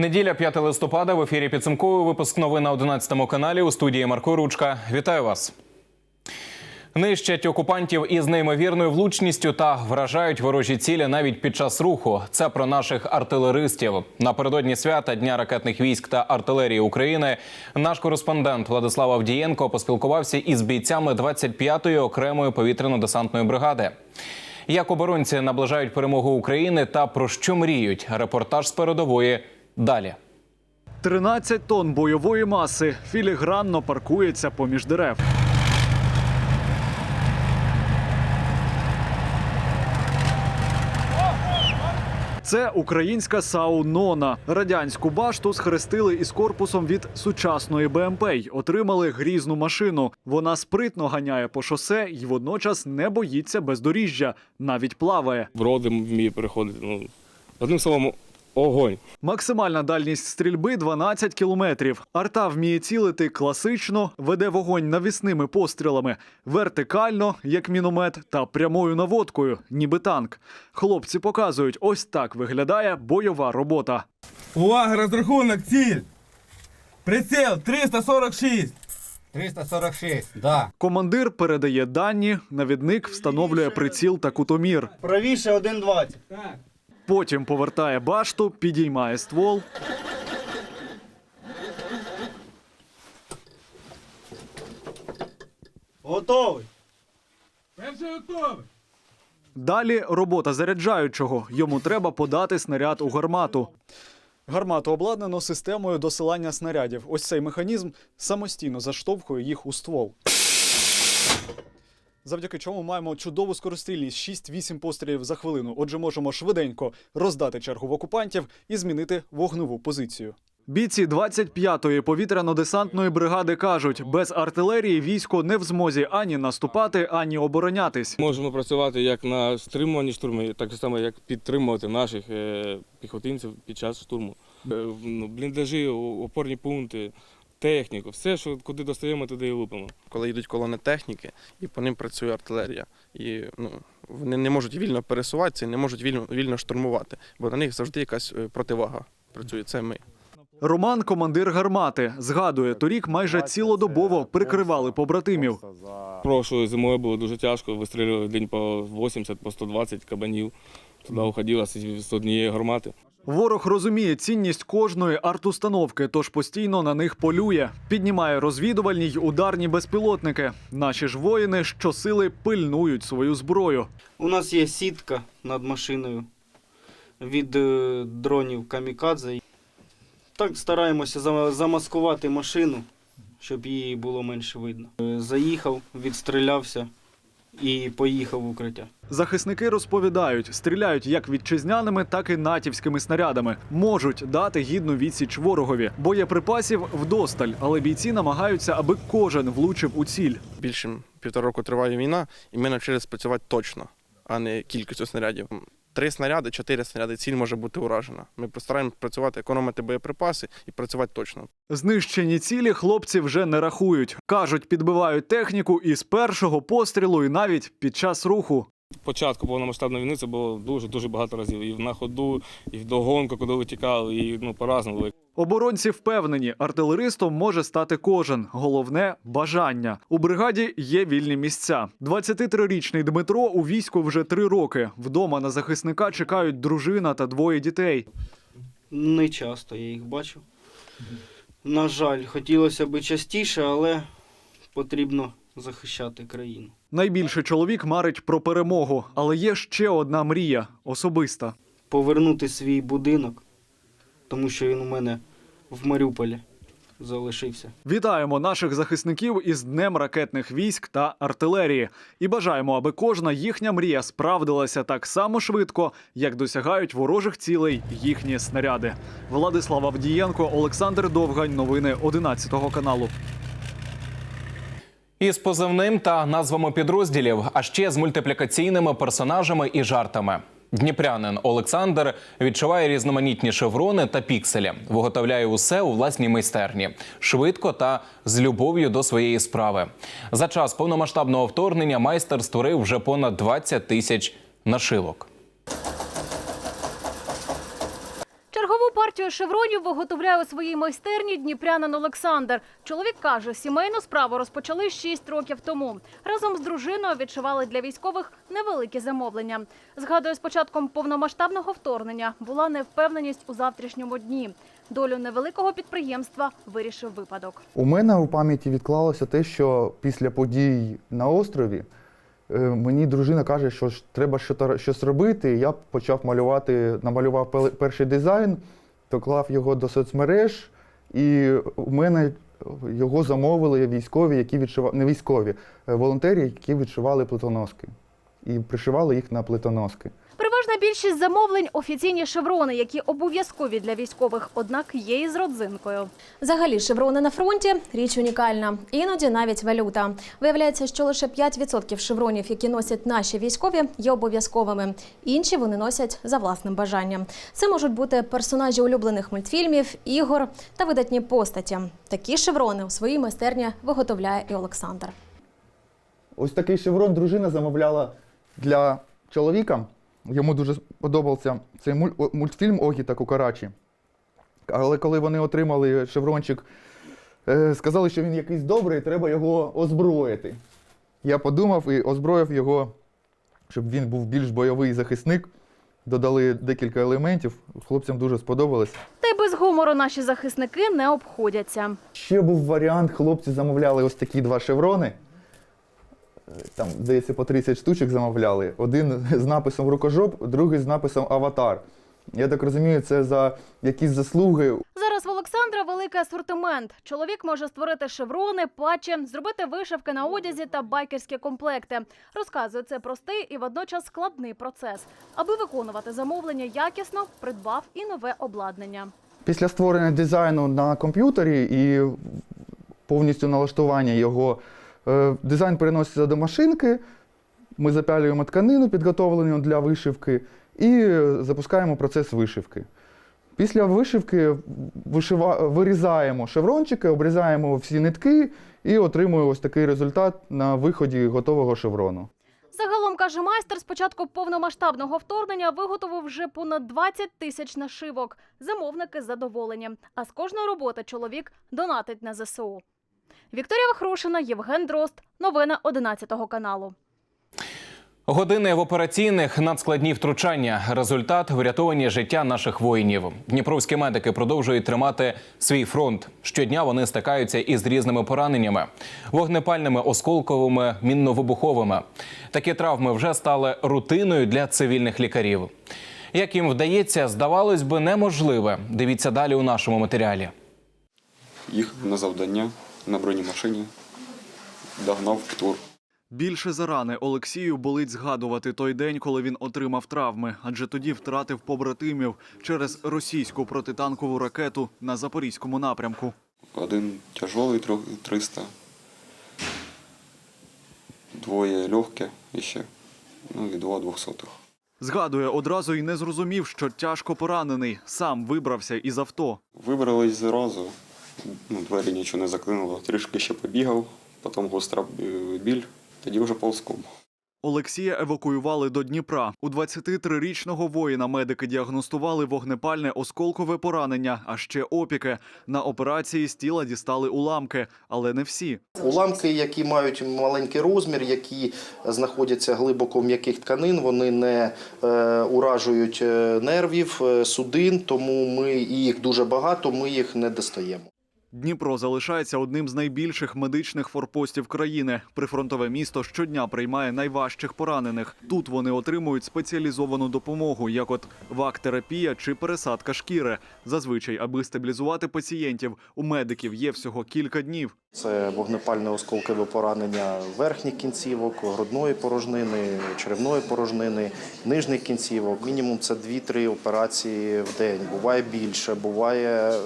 Неділя 5 листопада в ефірі підсумковий випуск новин на 11 каналі у студії Марко Ручка. Вітаю вас. Нищать окупантів із неймовірною влучністю та вражають ворожі цілі навіть під час руху. Це про наших артилеристів. Напередодні свята Дня ракетних військ та артилерії України. Наш кореспондент Владислав Авдієнко поспілкувався із бійцями 25-ї окремої повітряно-десантної бригади. Як оборонці наближають перемогу України та про що мріють? Репортаж з передової далі. 13 тонн бойової маси філігранно паркується поміж дерев. Це українська САУ «Нона». Радянську башту схрестили із корпусом від сучасної БМП й отримали грізну машину. Вона спритно ганяє по шосе і водночас не боїться бездоріжжя, навіть плаває. броди вміє переходити. Ну, одним словом, огонь. Максимальна дальність стрільби 12 кілометрів. Арта вміє цілити класично, веде вогонь навісними пострілами, вертикально, як міномет, та прямою наводкою, ніби танк. Хлопці показують, ось так виглядає бойова робота. Увага, розрахунок, ціль! Приціл 346! 346, да. Командир передає дані, навідник встановлює приціл та кутомір. Правіше 1,20. Потім повертає башту, підіймає ствол. Готовий. Перший готовий! Далі робота заряджаючого. Йому треба подати снаряд у гармату. Гармату обладнано системою досилання снарядів. Ось цей механізм самостійно заштовхує їх у ствол. Завдяки чому маємо чудову скорострільність 6-8 пострілів за хвилину. Отже, можемо швиденько роздати чергу в окупантів і змінити вогневу позицію. Бійці 25-ї повітряно-десантної бригади кажуть, без артилерії військо не в змозі ані наступати, ані оборонятись. Можемо працювати як на стримуванні штурму, так само як підтримувати наших е, піхотинців під час штурму. Е, ну, бліндажі, опорні пункти, техніку, все, що куди достаємо, туди і лупимо. коли йдуть колони техніки, і по ним працює артилерія. І ну, вони не можуть вільно пересуватися, не можуть вільно, вільно штурмувати, бо на них завжди якась е, противага працює. Це ми. Роман, командир гармати, згадує, торік майже цілодобово прикривали побратимів. Прошлою зимою було дуже тяжко, вистрілювали день по 80, по 120 кабанів. Туди уходило з з однієї гармати. Ворог розуміє цінність кожної артустановки, тож постійно на них полює. Піднімає розвідувальні й ударні безпілотники. Наші ж воїни щосили пильнують свою зброю. У нас є сітка над машиною від е, дронів камікадзе. Так стараємося замаскувати машину, щоб її було менше видно. Е, Заїхав, відстрілявся і поїхав в укриття. Захисники розповідають, стріляють як вітчизняними, так і натівськими снарядами. Можуть дати гідну відсіч ворогові. Боєприпасів вдосталь, але бійці намагаються, аби кожен влучив у ціль. Більше півтора року триває війна, і ми навчилися працювати точно, а не кількістю снарядів. Три снаряди, чотири снаряди, ціль може бути уражена. Ми постараємося працювати, економити боєприпаси і працювати точно. Знищені цілі хлопці вже не рахують. кажуть, підбивають техніку із першого пострілу, і навіть під час руху. Початку повномасштабної війни це було дуже дуже багато разів. І на ходу, і в догонку, куди витікали, і ну по-разному. Оборонці впевнені, артилеристом може стати кожен. Головне бажання. У бригаді є вільні місця. 23-річний Дмитро у війську вже три роки. Вдома на захисника чекають дружина та двоє дітей. Не часто я їх бачу. На жаль, хотілося б частіше, але потрібно захищати країну. Найбільше чоловік марить про перемогу, але є ще одна мрія особиста. Повернути свій будинок, тому що він у мене в Маріуполі залишився. Вітаємо наших захисників із Днем ракетних військ та артилерії і бажаємо, аби кожна їхня мрія справдилася так само швидко, як досягають ворожих цілей їхні снаряди. Владислав Авдієнко, Олександр Довгань. Новини 11 каналу. Із позивним та назвами підрозділів, а ще з мультиплікаційними персонажами і жартами. Дніпрянин Олександр відчуває різноманітні шеврони та пікселі, виготовляє усе у власній майстерні, швидко та з любов'ю до своєї справи. За час повномасштабного вторгнення майстер створив вже понад 20 тисяч нашивок. Партію шевронів виготовляє у своїй майстерні дніпрянин Олександр. Чоловік каже, сімейну справу розпочали 6 років тому. Разом з дружиною відшивали для військових невеликі замовлення. Згадує, з початком повномасштабного вторгнення була невпевненість у завтрашньому дні. Долю невеликого підприємства вирішив випадок. У мене у пам'яті відклалося те, що після подій на острові е, мені дружина каже, що треба щось робити. Я почав малювати, намалював перший дизайн, доклав його до соцмереж, і у мене його замовили військові, які відшивали, не військові, е, волонтери, які відшивали плитоноски. І пришивали їх на плитоноски. Переважна більшість замовлень офіційні шеврони, які обов'язкові для військових, однак є і з родзинкою. Взагалі, шеврони на фронті річ унікальна. Іноді навіть валюта. Виявляється, що лише 5% шевронів, які носять наші військові, є обов'язковими. Інші вони носять за власним бажанням. Це можуть бути персонажі улюблених мультфільмів, ігор та видатні постаті. Такі шеврони у своїй майстерні виготовляє і Олександр. Ось такий шеврон дружина замовляла для чоловіка. Йому дуже подобався цей мультфільм Огі та Кукарачі. Але коли вони отримали шеврончик, е, сказали, що він якийсь добрий, треба його озброїти. Я подумав і озброїв його, щоб він був більш бойовий захисник. Додали декілька елементів. Хлопцям дуже сподобалось. Та й без гумору наші захисники не обходяться. Ще був варіант, хлопці замовляли ось такі два шеврони. Там, здається, по 30 штучок замовляли. Один з написом рукожоп, другий з написом аватар. Я так розумію, це за якісь заслуги. Зараз в Олександра великий асортимент. Чоловік може створити шеврони, патчі, зробити вишивки на одязі та байкерські комплекти. Розказує, це простий і водночас складний процес. Аби виконувати замовлення якісно, придбав і нове обладнання. Після створення дизайну на комп'ютері і повністю налаштування його, дизайн переноситься до машинки. Ми запялюємо тканину, підготовлену для вишивки, і е, запускаємо процес вишивки. Після вишивки вишива... вирізаємо шеврончики, обрізаємо всі нитки і отримуємо ось такий результат на виході готового шеврону. Загалом, каже майстер, з початку повномасштабного вторгнення виготовив вже понад 20 тисяч нашивок. Замовники задоволені. А з кожної роботи чоловік донатить на ЗСУ. Вікторія Вахрушина, Євген Дрозд. Новини 11 каналу. Години в операційних надскладні втручання. Результат врятовані життя наших воїнів. Дніпровські медики продовжують тримати свій фронт. Щодня вони стикаються із різними пораненнями, вогнепальними, осколковими, мінно-вибуховими. Такі травми вже стали рутиною для цивільних лікарів. Як їм вдається, здавалось би, неможливе. Дивіться далі у нашому матеріалі. Їхав на завдання на бронемашині, догнав в тур. Більше за рани Олексію болить згадувати той день, коли він отримав травми, адже тоді втратив побратимів через російську протитанкову ракету на запорізькому напрямку. Один тяжелий трьох- 300, двоє легке ще, ну і два двохсотих. Згадує одразу і не зрозумів, що тяжко поранений. Сам вибрався із авто. Вибрались зразу, ну, двері нічого не заклинуло. Трішки ще побігав, потім гостра е, біль, тоді вже ползком. Олексія евакуювали до Дніпра. У 23-річного воїна медики діагностували вогнепальне осколкове поранення, а ще опіки. На операції з тіла дістали уламки, але не всі. Уламки, які мають маленький розмір, які знаходяться глибоко в м'яких тканин, вони не е, уражують е, нервів, судин, тому ми їх дуже багато, ми їх не достаємо. Дніпро залишається одним з найбільших медичних форпостів країни. Прифронтове місто щодня приймає найважчих поранених. Тут вони отримують спеціалізовану допомогу, як от вак-терапія чи пересадка шкіри. Зазвичай, аби стабілізувати пацієнтів, у медиків є всього кілька днів. Це вогнепальне осколкове поранення верхніх кінцівок, грудної порожнини, черевної порожнини, нижніх кінцівок. Мінімум це 2-3 операції в день. Буває більше, буває е,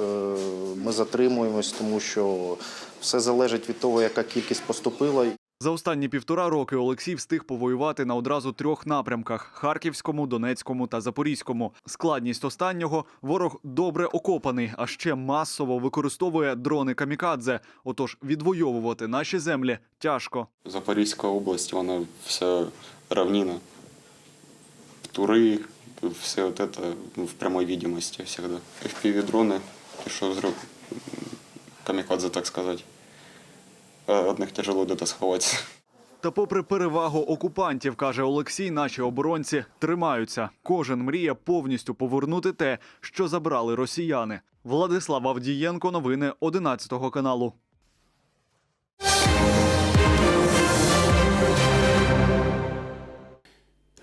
ми затримуємось, тому що все залежить від того, яка кількість поступила. За останні півтора роки Олексій встиг повоювати на одразу трьох напрямках: Харківському, Донецькому та Запорізькому. Складність останнього ворог добре окопаний, а ще масово використовує дрони камікадзе. Отож, відвоювати наші землі тяжко. Запорізька область, вона все равніна. Тури, все вот это ну, в прямой видимости всегда. FPV-дроны, и что взрыв, м, камикадзе, так сказать. А От них тяжело где-то сховаться. Та попри перевагу окупантів, каже Олексій, наші оборонці тримаються. Кожен мріє повністю повернути те, що забрали росіяни. Владислав Авдієнко, новини 11 каналу.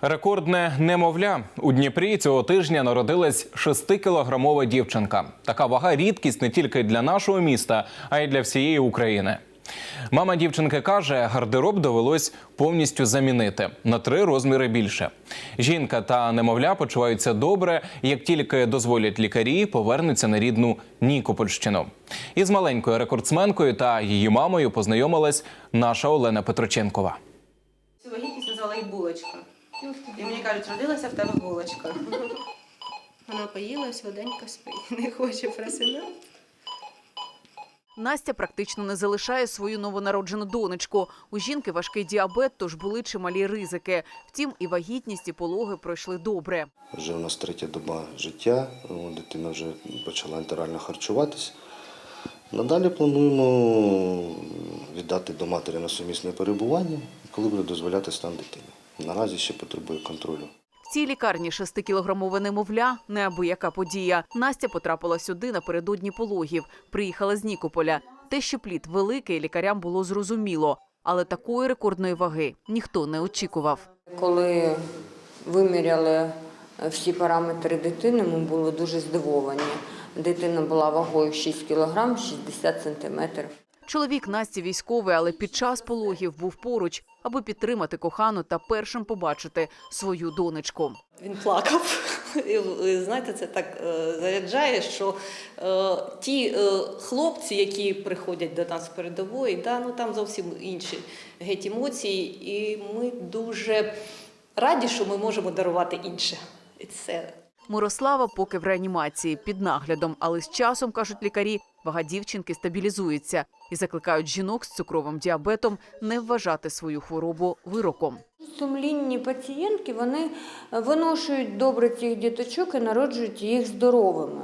Рекордне немовля у Дніпрі цього тижня народилась 6-кілограмова дівчинка. Така вага рідкість не тільки для нашого міста, а й для всієї України. Мама дівчинки каже, гардероб довелось повністю замінити на три розміри більше. Жінка та немовля почуваються добре. Як тільки дозволять лікарі, повернуться на рідну Нікопольщину. Із маленькою рекордсменкою та її мамою познайомилась наша Олена Петроченкова. Цю вагітність назвала і булочка. І мені кажуть, родилася в тебе булочка. Вона поїла, сьогоденько спить, не хоче просинати. Настя практично не залишає свою новонароджену донечку. У жінки важкий діабет, тож були чималі ризики. Втім, і вагітність, і пологи пройшли добре. Вже у нас третя доба життя, дитина вже почала інтерально харчуватись. Надалі плануємо віддати до матері на сумісне перебування, коли буде дозволяти стан дитини. Наразі ще потребує контролю. Цій лікарні 6-кілограмове немовля – неабияка подія. Настя потрапила сюди напередодні пологів. Приїхала з Нікополя. Те, що плід великий, лікарям було зрозуміло. Але такої рекордної ваги ніхто не очікував. Коли виміряли всі параметри дитини, ми були дуже здивовані. Дитина була вагою 6 кг 60 сантиметрів. Чоловік Насті військовий, але під час пологів був поруч, аби підтримати кохану та першим побачити свою донечку. Він плакав. І, знаєте, це так е, заряджає, що е, ті е, хлопці, які приходять до нас з передової, да, ну там зовсім інші геть емоції, і ми дуже раді, що ми можемо дарувати інше. І це Мирослава поки в реанімації під наглядом, але з часом, кажуть лікарі, вага дівчинки стабілізується і закликають жінок з цукровим діабетом не вважати свою хворобу вироком. Сумлінні пацієнтки вони виношують добре цих діточок і народжують їх здоровими.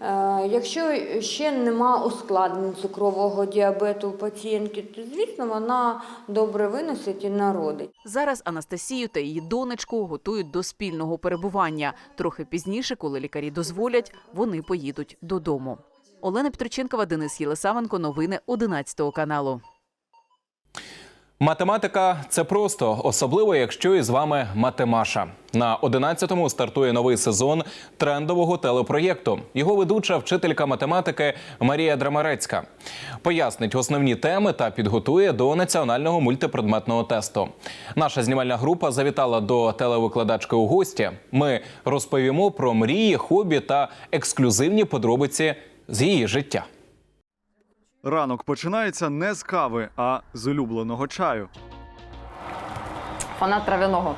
Е, Якщо ще нема ускладнень цукрового діабету у пацієнтки, то звісно вона добре виносить і народить. Зараз Анастасію та її донечку готують до спільного перебування. Трохи пізніше, коли лікарі дозволять, вони поїдуть додому. Олена Петроченкова, Денис Єлисавенко. Новини 11 каналу. Математика це просто, особливо якщо із вами матемаша. На 11-му стартує новий сезон трендового телепроєкту. Його ведуча вчителька математики Марія Драмарецька пояснить основні теми та підготує до національного мультипредметного тесту. Наша знімальна група завітала до телевикладачки у гості. Ми розповімо про мрії, хобі та ексклюзивні подробиці з її життя. Ранок починається не з кави, а з улюбленого чаю. Фанат травяного.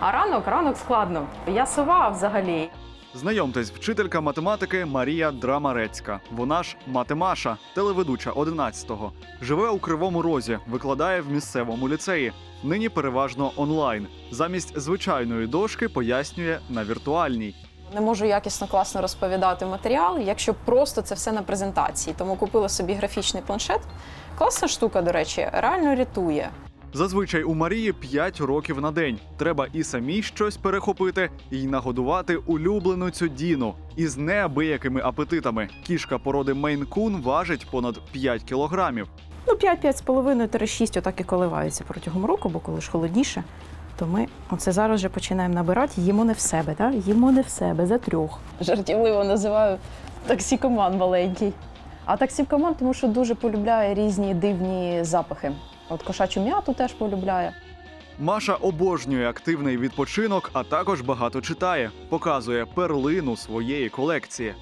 А ранок, ранок складно. Я сова взагалі. Знайомтесь, вчителька математики Марія Драмарецька. Вона ж матемаша, телеведуча 11-го. Живе у Кривому Розі, викладає в місцевому ліцеї. Нині переважно онлайн. Замість звичайної дошки пояснює на віртуальній. Не можу якісно класно розповідати матеріал, якщо просто це все на презентації. Тому купила собі графічний планшет. Класна штука, до речі, реально рятує. Зазвичай у Марії 5 років на день. Треба і самій щось перехопити, і нагодувати улюблену цю Діну із неабиякими апетитами. Кішка породи Мейн-кун важить понад 5 кілограмів. Ну, 5-5,5-6 отак і коливаються протягом року, бо коли ж холодніше, то ми оце зараз вже починаємо набирати, їмо не в себе, так? Їмо не в себе, за трьох. Жартівливо називаю таксікоман маленький. А таксікоман, тому що дуже полюбляє різні дивні запахи. От кошачу м'яту теж полюбляє. Маша обожнює активний відпочинок, а також багато читає. Показує перлину своєї колекції.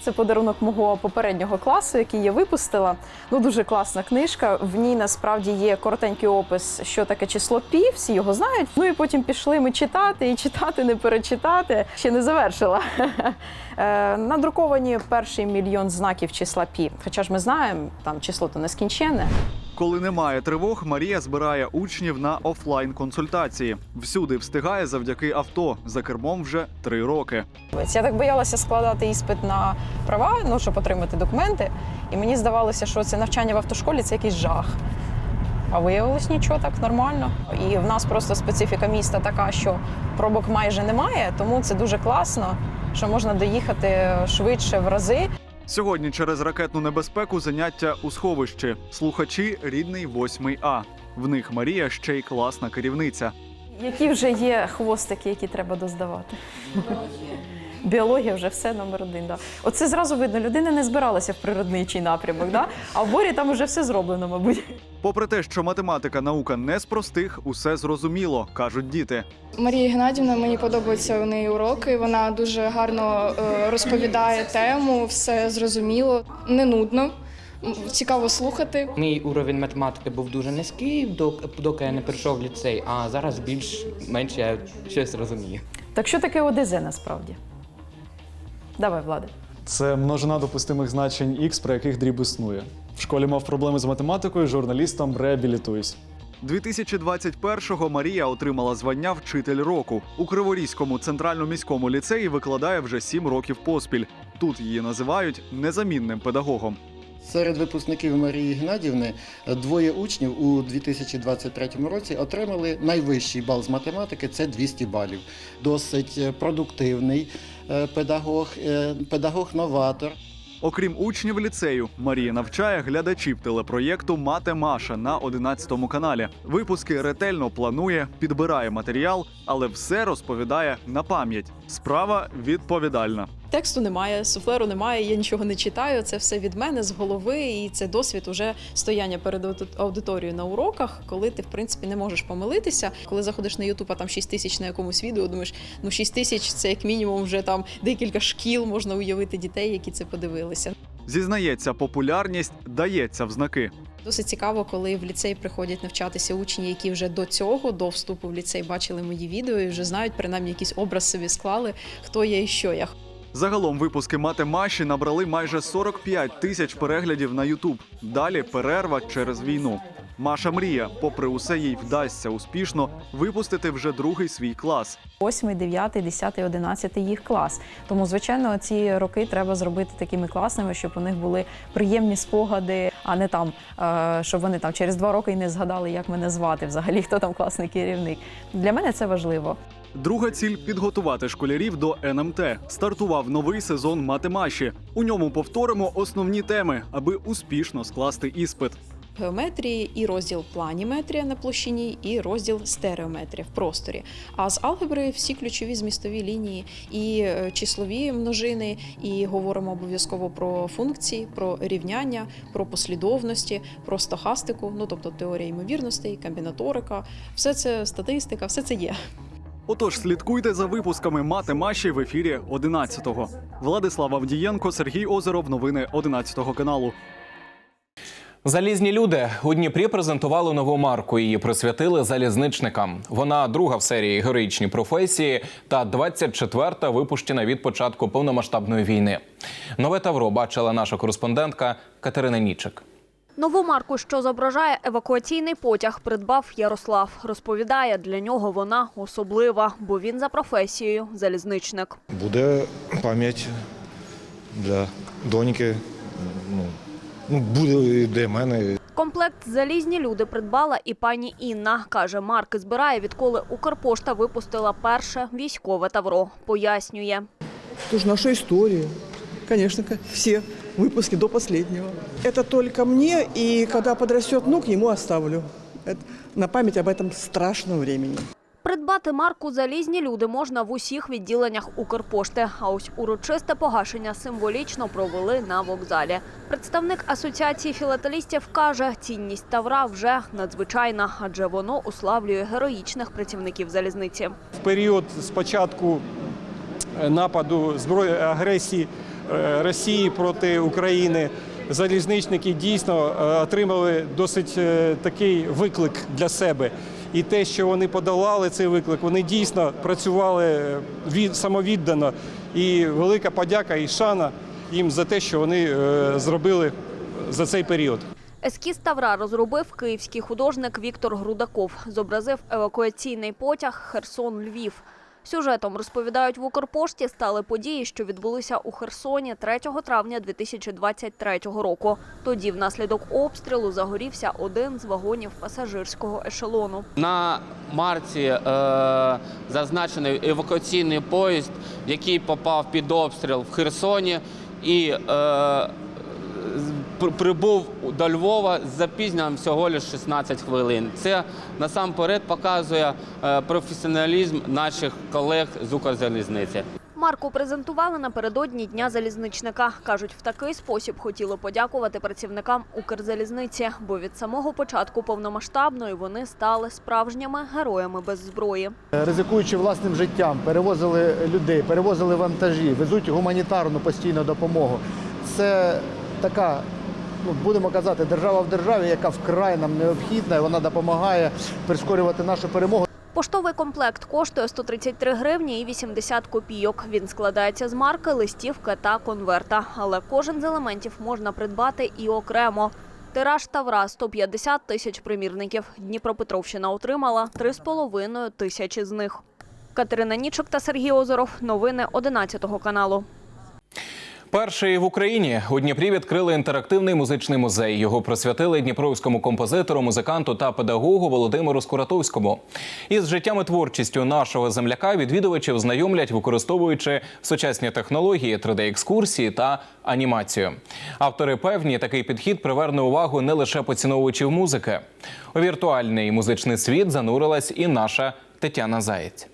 Це подарунок мого попереднього класу, який я випустила. Ну дуже класна книжка. В ній насправді є коротенький опис, що таке число пі. Всі його знають. Ну і потім пішли ми читати і читати, не перечитати. Ще не завершила. Е, Надруковані перший мільйон знаків числа пі. Хоча ж ми знаємо, там число то нескінченне. Коли немає тривог, Марія збирає учнів на офлайн консультації. Всюди встигає завдяки авто. За кермом вже три роки. Я так боялася складати іспит на права, ну щоб отримати документи. І мені здавалося, що це навчання в автошколі це якийсь жах. А виявилось нічого так нормально. І в нас просто специфіка міста така, що пробок майже немає, тому це дуже класно, що можна доїхати швидше в рази. Сьогодні через ракетну небезпеку заняття у сховищі. Слухачі рідний 8 А. В них Марія ще й класна керівниця. Які вже є хвостики, які треба доздавати? Біологія вже все номер один. Да. Оце зразу видно, людина не збиралася в природничий напрямок, да? а в борі там вже все зроблено, мабуть. Попри те, що математика наука не з простих, усе зрозуміло, кажуть діти. Марія Геннадівна, мені подобаються у неї уроки. Вона дуже гарно е, розповідає тему, все зрозуміло, не нудно, цікаво слухати. Мій уровень математики був дуже низький, док- доки я не прийшов в ліцей, а зараз більш-менш я щось розумію. Так що таке ОДЗ насправді? Давай, Влади. Це множина допустимих значень X, при яких дріб існує. В школі мав проблеми з математикою, журналістом реабілітуюсь. 2021-го Марія отримала звання вчитель року. У Криворізькому центрально-міському ліцеї викладає вже сім років поспіль. Тут її називають незамінним педагогом. Серед випускників Марії Геннадівни двоє учнів у 2023 році отримали найвищий бал з математики це 200 балів. Досить продуктивний педагог, е, педагог-новатор. Окрім учнів ліцею, Марія навчає глядачів телепроєкту Мати Маша на 11 каналі. Випуски ретельно планує, підбирає матеріал, але все розповідає на пам'ять. Справа відповідальна. Тексту немає, суфлеру немає, я нічого не читаю. Це все від мене з голови, і це досвід уже стояння перед ауди- аудиторією на уроках, коли ти в принципі не можеш помилитися. Коли заходиш на Ютуб, а там 6 тисяч на якомусь відео, думаєш, ну 6 тисяч це як мінімум вже там декілька шкіл можна уявити дітей, які це подивилися. Зізнається, популярність дається в знаки. Досить цікаво, коли в ліцей приходять навчатися учні, які вже до цього, до вступу в ліцей, бачили мої відео і вже знають, принаймні якийсь образ собі склали, хто я і що я. Загалом випуски Мати Маші набрали майже 45 тисяч переглядів на Ютуб. Далі перерва через війну. Маша мрія, попри усе, їй вдасться успішно випустити вже другий свій клас. 8, 9, 10, 11 їх клас. Тому, звичайно, ці роки треба зробити такими класними, щоб у них були приємні спогади, а не там, е, щоб вони там через два роки і не згадали, як мене звати, взагалі хто там класний керівник. Для мене це важливо. Друга ціль підготувати школярів до НМТ. Стартував новий сезон матемаші. У ньому повторимо основні теми, аби успішно скласти іспит. Геометрії і розділ планіметрія на площині, і розділ стереометрія в просторі. А з алгебри всі ключові змістові лінії і е, числові множини, і говоримо обов'язково про функції, про рівняння, про послідовності, про стохастику, ну тобто теорія ймовірностей, комбінаторика, все це статистика, все це є. Отож, слідкуйте за випусками Мати Маші в ефірі 11-го. Владислав Авдієнко, Сергій Озеров. Новини 11 каналу. Залізні люди у Дніпрі презентували нову марку. Її присвятили залізничникам. Вона друга в серії героїчні професії та 24-та випущена від початку повномасштабної війни. Нове тавро бачила наша кореспондентка Катерина Нічик. Нову марку, що зображає евакуаційний потяг, придбав Ярослав. Розповідає, для нього вона особлива, бо він за професією залізничник. Буде пам'ять для доньки. Ну, ну буде і для мене. Комплект залізні люди придбала і пані Інна. Каже, марки збирає, відколи Укрпошта випустила перше військове тавро. Пояснює. Тоже наша история. Конечно, ка- все выпуски до последнего. Это только мне, и когда подрастет внук, ему оставлю. Это на память об этом страшном времени. Придбати марку залізні люди можна в усіх відділеннях Укрпошти. А ось урочисте погашення символічно провели на вокзалі. Представник асоціації філателістів каже, цінність тавра вже надзвичайна, адже воно уславлює героїчних працівників залізниці. в період спочатку е, нападу зброї агресії е, Росії проти України залізничники дійсно е, отримали досить такий виклик для себе. І те, що вони подолали цей виклик, вони дійсно працювали е, від самовіддано. І велика подяка і шана їм за те, що вони е, зробили за цей період. Ескіз Тавра розробив київський художник Віктор Грудаков. Зобразив евакуаційний потяг Херсон-Львів. Сюжетом, розповідають в Укрпошті, стали події, що відбулися у Херсоні 3 травня 2023 року. Тоді внаслідок обстрілу загорівся один з вагонів пасажирського ешелону. На марці е, зазначений евакуаційний поїзд, який попав під обстріл в Херсоні і е, прибув до Львова з запізненням всього лише 16 хвилин. Це насамперед показує е, професіоналізм наших колег з Укрзалізниці. Марку презентували напередодні Дня залізничника. Кажуть, в такий спосіб хотіли подякувати працівникам Укрзалізниці, бо від самого початку повномасштабної вони стали справжніми героями без зброї. ризикуючи власним життям, перевозили людей, перевозили вантажі, везуть гуманітарну постійну допомогу. Це така, ну будемо казати, держава в державі, яка вкрай нам необхідна, і вона допомагає прискорювати нашу перемогу. Поштовий комплект коштує 133 гривні і 80 копійок. Він складається з марки, листівки та конверта. Але кожен з елементів можна придбати і окремо. Тираж Тавра 150 тисяч примірників. Дніпропетровщина отримала 3,5 тисячі з них. Катерина Нічок та Сергій Озоров. Новини 11 каналу. Перший в Україні у Дніпрі відкрили інтерактивний музичний музей. Його присвятили дніпровському композитору, музиканту та педагогу Володимиру Скуратовському. Із життям і творчістю нашого земляка відвідувачів знайомлять, використовуючи сучасні технології, 3D-екскурсії та анімацію. Автори певні, такий підхід приверне увагу не лише поціновувачів музики. У віртуальний музичний світ занурилась і наша Тетяна Заєць.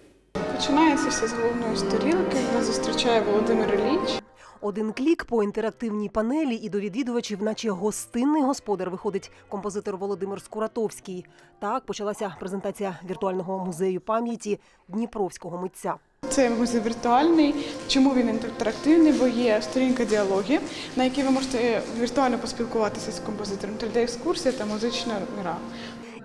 Починається все з головної сторінки. Нас зустрічає Володимир Ілліч. Один клік по інтерактивній панелі і до відвідувачів, наче гостинний господар, виходить композитор Володимир Скуратовський. Так почалася презентація віртуального музею пам'яті Дніпровського митця. Це музей віртуальний. Чому він інтерактивний? Бо є сторінка діалоги, на якій ви можете віртуально поспілкуватися з композитором. 3D-екскурсія та музична гра.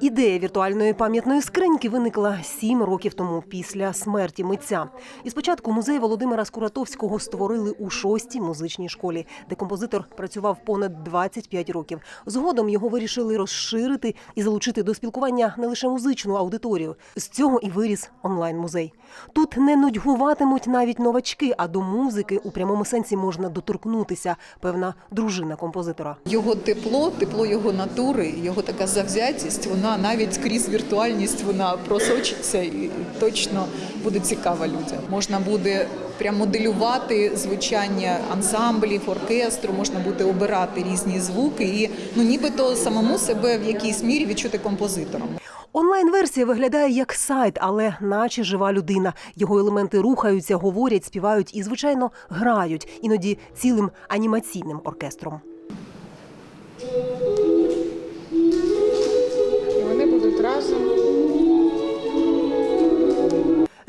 Ідея віртуальної пам'ятної скриньки виникла сім років тому після смерті митця. І спочатку музей Володимира Скуратовського створили у шостій музичній школі, де композитор працював понад 25 років. Згодом його вирішили розширити і залучити до спілкування не лише музичну аудиторію. З цього і виріс онлайн-музей. Тут не нудьгуватимуть навіть новачки, а до музики у прямому сенсі можна доторкнутися. Певна дружина композитора. Його тепло, тепло його натури, його така завзятість, вона навіть крізь віртуальність вона просочиться і точно буде цікава людям. Можна буде прям моделювати звучання ансамблів, оркестру, можна буде обирати різні звуки і ну нібито самому себе в якійсь мірі відчути композитором. Онлайн-версія виглядає як сайт, але наче жива людина. Його елементи рухаються, говорять, співають і, звичайно, грають, іноді цілим анімаційним оркестром.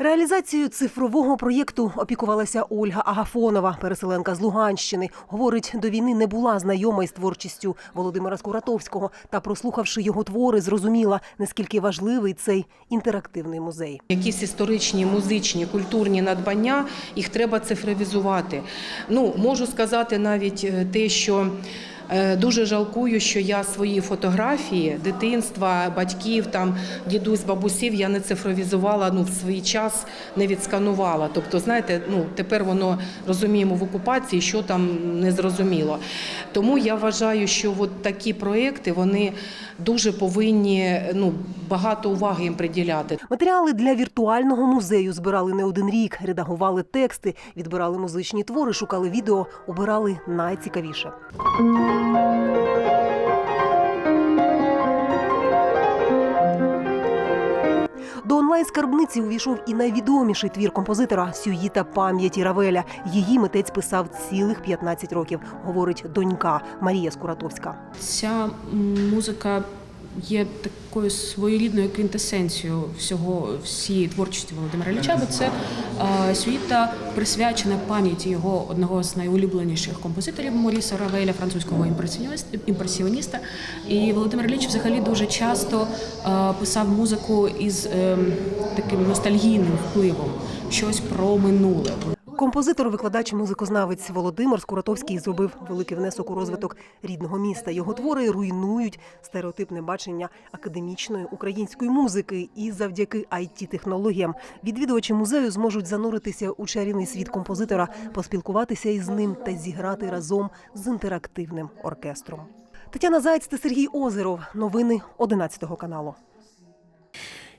Реалізацією цифрового проєкту опікувалася Ольга Агафонова, переселенка з Луганщини. Говорить, до війни не була знайома із творчістю Володимира Скуратовського та, прослухавши його твори, зрозуміла, наскільки важливий цей інтерактивний музей. Якісь історичні, музичні, культурні надбання їх треба цифровізувати. Ну можу сказати навіть е, те, що. Е, Дуже жалкую, що я свої фотографії дитинства, батьків, там дідусь, бабусів я не цифровізувала ну в свій час, не відсканувала. Тобто, знаєте, ну тепер воно розуміємо в окупації, що там не зрозуміло. Тому я вважаю, що от такі проекти вони дуже повинні ну багато уваги їм приділяти. Матеріали для віртуального музею збирали не один рік, редагували тексти, відбирали музичні твори, шукали відео, обирали найцікавіше. До онлайн-скарбниці увійшов і найвідоміший твір композитора Сюїта пам'яті Равеля. Її митець писав цілих 15 років, говорить донька Марія Скуратовська. Ця музика є такою своєрідною квінтесенцією всього всієї творчості Володимира Ілліча, бо це е, сюїта присвячена пам'яті його одного з найулюбленіших композиторів Моріса Равеля, французького імпресіоніста. І Володимир Ілліч взагалі дуже часто е, писав музику із е, таким ностальгійним впливом, щось про минуле. Композитор, викладач, музикознавець Володимир Скуратовський зробив великий внесок у розвиток рідного міста. Його твори руйнують стереотипне бачення академічної української музики. І завдяки it технологіям відвідувачі музею зможуть зануритися у чарівний світ композитора, поспілкуватися із ним та зіграти разом з інтерактивним оркестром. Тетяна Зайць та Сергій Озеров. Новини 11 каналу.